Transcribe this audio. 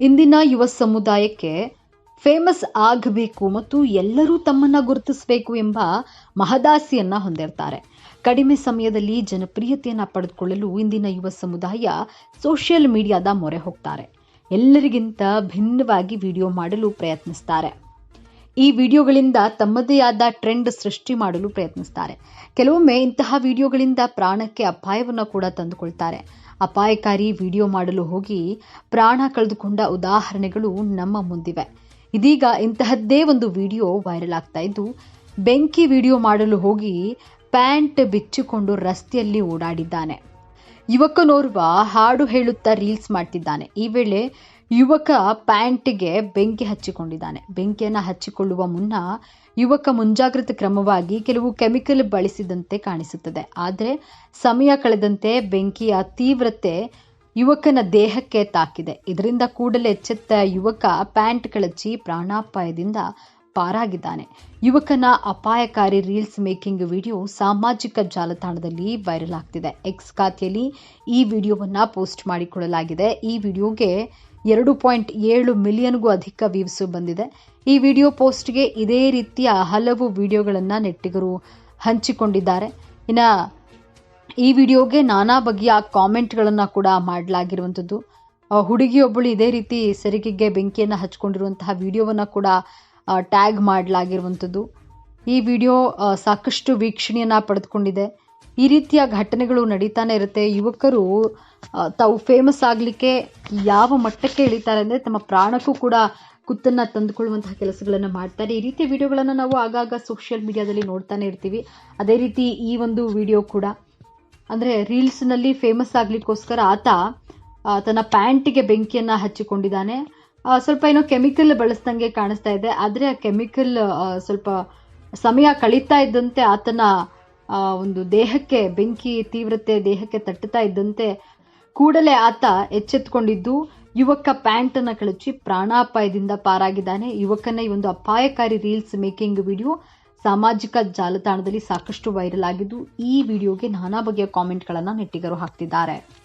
ಇಂದಿನ ಯುವ ಸಮುದಾಯಕ್ಕೆ ಫೇಮಸ್ ಆಗಬೇಕು ಮತ್ತು ಎಲ್ಲರೂ ತಮ್ಮನ್ನ ಗುರುತಿಸಬೇಕು ಎಂಬ ಮಹದಾಸಿಯನ್ನ ಹೊಂದಿರ್ತಾರೆ. ಕಡಿಮೆ ಸಮಯದಲ್ಲಿ ಜನಪ್ರಿಯತೆಯನ್ನ ಪಡೆದುಕೊಳ್ಳಲು ಇಂದಿನ ಯುವ ಸಮುದಾಯ ಸೋಷಿಯಲ್ ಮೀಡಿಯಾದ ಮೊರೆ ಹೋಗ್ತಾರೆ. ಎಲ್ಲರಿಗಿಂತ ಭಿನ್ನವಾಗಿ ವಿಡಿಯೋ ಮಾಡಲು ಪ್ರಯತ್ನಿಸ್ತಾರೆ. ಈ ವಿಡಿಯೋಗಳಿಂದ ತಮ್ಮದೇ ಆದ ಟ್ರೆಂಡ್ ಸೃಷ್ಟಿ ಮಾಡಲು ಪ್ರಯತ್ನಿಸ್ತಾರೆ. ಕೆಲವೊಮ್ಮೆ ಇಂತಹ ವಿಡಿಯೋಗಳಿಂದ ಪ್ರಾಣಕ್ಕೆ ಅಪಾಯವನ್ನು ಕೂಡ ತಂದುಕೊಳ್ತಾರೆ. ಅಪಾಯಕಾರಿ ವಿಡಿಯೋ ಮಾಡಲು ಹೋಗಿ ಪ್ರಾಣ ಕಳೆದುಕೊಂಡ ಉದಾಹರಣೆಗಳು ನಮ್ಮ ಮುಂದಿವೆ. ಇದೀಗ ಇಂತಹದ್ದೇ ಒಂದು ವಿಡಿಯೋ ವೈರಲ್ ಆಗ್ತಾ ಇದ್ದು, ಬೆಂಕಿ ವಿಡಿಯೋ ಮಾಡಲು ಹೋಗಿ ಪ್ಯಾಂಟ್ ಬಿಚ್ಚಿಕೊಂಡು ರಸ್ತೆಯಲ್ಲಿ ಓಡಾಡಿದ್ದಾನೆ. ಯುವಕನೋರ್ವ ಹಾಡು ಹೇಳುತ್ತಾ ರೀಲ್ಸ್ ಮಾಡ್ತಿದ್ದಾನೆ. ಈ ವೇಳೆ ಯುವಕ ಪ್ಯಾಂಟ್ಗೆ ಬೆಂಕಿ ಹಚ್ಚಿಕೊಂಡಿದ್ದಾನೆ. ಬೆಂಕಿಯನ್ನು ಹಚ್ಚಿಕೊಳ್ಳುವ ಮುನ್ನ ಯುವಕ ಮುಂಜಾಗ್ರತೆ ಕ್ರಮವಾಗಿ ಕೆಲವು ಕೆಮಿಕಲ್ ಬಳಸಿದಂತೆ ಕಾಣಿಸುತ್ತದೆ. ಆದರೆ ಸಮಯ ಕಳೆದಂತೆ ಬೆಂಕಿಯ ತೀವ್ರತೆ ಯುವಕನ ದೇಹಕ್ಕೆ ತಾಕಿದೆ. ಇದರಿಂದ ಕೂಡಲೇ ಎಚ್ಚೆತ್ತ ಯುವಕ ಪ್ಯಾಂಟ್ ಕಳಚಿ ಪ್ರಾಣಾಪಾಯದಿಂದ ಪಾರಾಗಿದ್ದಾನೆ. ಯುವಕನ ಅಪಾಯಕಾರಿ ರೀಲ್ಸ್ ಮೇಕಿಂಗ್ ವಿಡಿಯೋ ಸಾಮಾಜಿಕ ಜಾಲತಾಣದಲ್ಲಿ ವೈರಲ್ ಆಗ್ತಿದೆ. ಎಕ್ಸ್ ಖಾತೆಯಲ್ಲಿ ಈ ವಿಡಿಯೋವನ್ನ ಪೋಸ್ಟ್ ಮಾಡಿಕೊಳ್ಳಲಾಗಿದೆ. ಈ ವಿಡಿಯೋಗೆ ಎರಡು ಪಾಯಿಂಟ್ ಏಳು ಮಿಲಿಯನ್ಗೂ ಅಧಿಕ ವ್ಯೂಸ್ ಬಂದಿದೆ. ಈ ವಿಡಿಯೋ ಪೋಸ್ಟ್ಗೆ ಇದೇ ರೀತಿಯ ಹಲವು ವಿಡಿಯೋಗಳನ್ನು ನೆಟ್ಟಿಗರು ಹಂಚಿಕೊಂಡಿದ್ದಾರೆ. ಇನ್ನು ಈ ವಿಡಿಯೋಗೆ ನಾನಾ ಬಗೆಯ ಕಾಮೆಂಟ್ಗಳನ್ನು ಕೂಡ ಮಾಡಲಾಗಿರುವಂಥದ್ದು. ಹುಡುಗಿಯೊಬ್ಬಳು ಇದೇ ರೀತಿ ಸೆರಿಗೆಗೆ ಬೆಂಕಿಯನ್ನು ಹಚ್ಕೊಂಡಿರುವಂತಹ ವಿಡಿಯೋವನ್ನು ಕೂಡ ಟ್ಯಾಗ್ ಮಾಡಲಾಗಿರುವಂಥದ್ದು. ಈ ವಿಡಿಯೋ ಸಾಕಷ್ಟು ವೀಕ್ಷಣೆಯನ್ನು ಪಡೆದುಕೊಂಡಿದೆ. ಈ ರೀತಿಯ ಘಟನೆಗಳು ನಡೀತಾನೆ ಇರುತ್ತೆ. ಯುವಕರು ತಾವು ಫೇಮಸ್ ಆಗಲಿಕ್ಕೆ ಯಾವ ಮಟ್ಟಕ್ಕೆ ಇಳಿತಾರೆ ಅಂದರೆ ತಮ್ಮ ಪ್ರಾಣಕ್ಕೂ ಕೂಡ ಕುತ್ತನ್ನು ತಂದುಕೊಳ್ಳುವಂತಹ ಕೆಲಸಗಳನ್ನು ಮಾಡ್ತಾರೆ. ಈ ರೀತಿಯ ವಿಡಿಯೋಗಳನ್ನು ನಾವು ಆಗಾಗ ಸೋಷಿಯಲ್ ಮೀಡಿಯಾದಲ್ಲಿ ನೋಡ್ತಾನೆ ಇರ್ತೀವಿ. ಅದೇ ರೀತಿ ಈ ಒಂದು ವಿಡಿಯೋ ಕೂಡ. ಅಂದರೆ ರೀಲ್ಸ್ನಲ್ಲಿ ಫೇಮಸ್ ಆಗಲಿಕ್ಕೋಸ್ಕರ ಆತ ತನ್ನ ಪ್ಯಾಂಟಿಗೆ ಬೆಂಕಿಯನ್ನು ಹಚ್ಚಿಕೊಂಡಿದ್ದಾನೆ. ಸ್ವಲ್ಪ ಏನೋ ಕೆಮಿಕಲ್ ಬಳಸ್ದಂಗೆ ಕಾಣಿಸ್ತಾ ಇದೆ. ಆದರೆ ಆ ಕೆಮಿಕಲ್ ಸ್ವಲ್ಪ ಸಮಯ ಕಳೀತಾ ಇದ್ದಂತೆ ಆತನ ಒಂದು ದೇಹಕ್ಕೆ, ಬೆಂಕಿ ತೀವ್ರತೆ ದೇಹಕ್ಕೆ ತಟ್ಟುತ್ತಾ ಇದ್ದಂತೆ ಕೂಡಲೇ ಆತ ಎಚ್ಚೆತ್ಕೊಂಡಿದ್ದು, ಯುವಕ ಪ್ಯಾಂಟನ್ನು ಕಳಚಿ ಪ್ರಾಣಾಪಾಯದಿಂದ ಪಾರಾಗಿದ್ದಾನೆ. ಯುವಕನ ಈ ಒಂದು ಅಪಾಯಕಾರಿ ರೀಲ್ಸ್ ಮೇಕಿಂಗ್ ವಿಡಿಯೋ ಸಾಮಾಜಿಕ ಜಾಲತಾಣದಲ್ಲಿ ಸಾಕಷ್ಟು ವೈರಲ್ ಆಗಿದ್ದು, ಈ ವಿಡಿಯೋಗೆ ನಾನಾ ಬಗೆಯ ಕಾಮೆಂಟ್ಗಳನ್ನು ನೆಟ್ಟಿಗರು ಹಾಕ್ತಿದ್ದಾರೆ.